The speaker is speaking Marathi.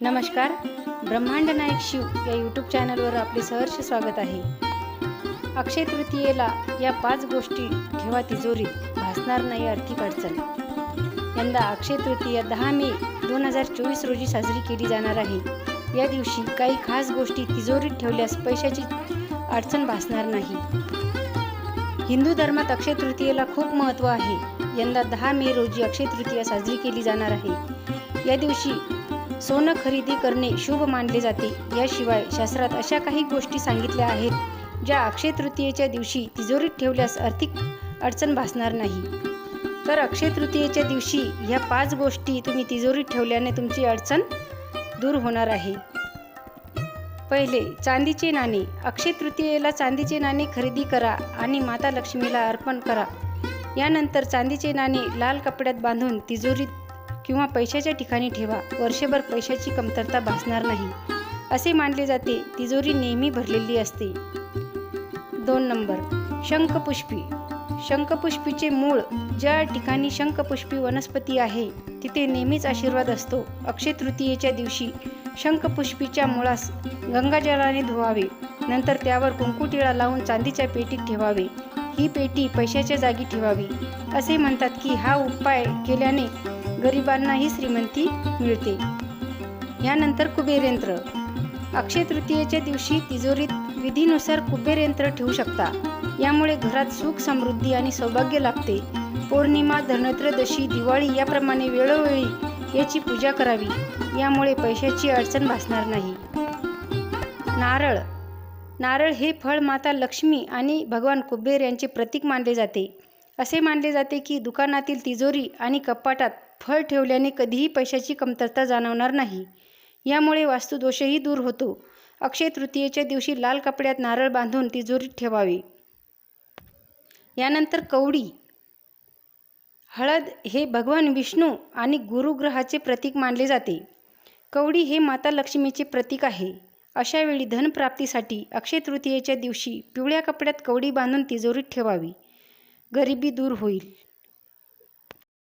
नमस्कार. ब्रह्मांड नायक शिव या यूट्यूब चॅनलवर आपले सहर्ष स्वागत आहे. अक्षय तृतीयेला या पाच गोष्टी ठेवा तिजोरीत भासणार नाही आर्थिक अडचण. यंदा अक्षय तृतीया दहा मे दोन हजार चोवीस रोजी साजरी केली जाणार आहे. या दिवशी काही खास गोष्टी तिजोरीत ठेवल्यास पैशाची अडचण भासणार नाही. हिंदू धर्मात अक्षय तृतीयेला खूप महत्त्व आहे. यंदा दहा मे रोजी अक्षय तृतीया साजरी केली जाणार आहे. या दिवशी सोनं खरेदी करणे शुभ मानले जाते. याशिवाय शास्त्रात अशा काही गोष्टी सांगितल्या आहेत ज्या अक्षय तृतीयेच्या दिवशी तिजोरीत ठेवल्यास आर्थिक अडचण भासणार नाही. तर अक्षय तृतीयेच्या दिवशी ह्या पाच गोष्टी तुम्ही तिजोरीत ठेवल्याने तुमची अडचण दूर होणार आहे. पहिले चांदीचे नाणे. अक्षय तृतीयेला चांदीचे नाणे खरेदी करा आणि माता लक्ष्मीला अर्पण करा. यानंतर चांदीचे नाणे लाल कपड्यात बांधून तिजोरीत किंवा पैशाच्या ठिकाणी ठेवा. वर्षभर पैशाची कमतरता भासणार नाही. असे मानले जाते. तिजोरी नेहमी भरलेली असते. दोन नंबर. शंखपुष्पी. शंखपुष्पीचे मूळ ज्या ठिकाणी शंखपुष्पी वनस्पती आहे तिथे नेहमीच आशीर्वाद असतो. अक्षय तृतीयेच्या दिवशी शंखपुष्पीच्या मुळास गंगाजलाने धुवावे. नंतर त्यावर कुंकुटिळा लावून चांदीच्या पेटीत ठेवावे. ही पेटी पैशाच्या जागी ठेवावी. असे म्हणतात की हा उपाय केल्याने गरिबांनाही श्रीमंती मिळते. यानंतर कुबेर यंत्र अक्षय तृतीयेच्या दिवशी तिजोरीत विधीनुसार कुबेर यंत्र ठेवू शकता. यामुळे घरात सुख समृद्धी आणि सौभाग्य लाभते. पौर्णिमा धनत्रदशी दिवाळी याप्रमाणे वेळोवेळी याची पूजा करावी. यामुळे पैशाची अडचण भासणार नाही. नारळ. नारळ हे फळ माता लक्ष्मी आणि भगवान कुबेर यांचे प्रतीक मानले जाते. असे मानले जाते की दुकानातील तिजोरी आणि कपाटात फळ ठेवल्याने कधीही पैशाची कमतरता जाणवणार नाही. यामुळे वास्तुदोषही दूर होतो. अक्षय तृतीयेच्या दिवशी लाल कपड्यात नारळ बांधून तिजोरीत ठेवावे. यानंतर कवडी. हळद हे भगवान विष्णू आणि गुरुग्रहाचे प्रतीक मानले जाते. कवडी हे माता लक्ष्मीचे प्रतीक आहे. अशावेळी धनप्राप्तीसाठी अक्षय तृतीयेच्या दिवशी पिवळ्या कपड्यात कवडी बांधून तिजोरीत ठेवावी. गरिबी दूर होईल.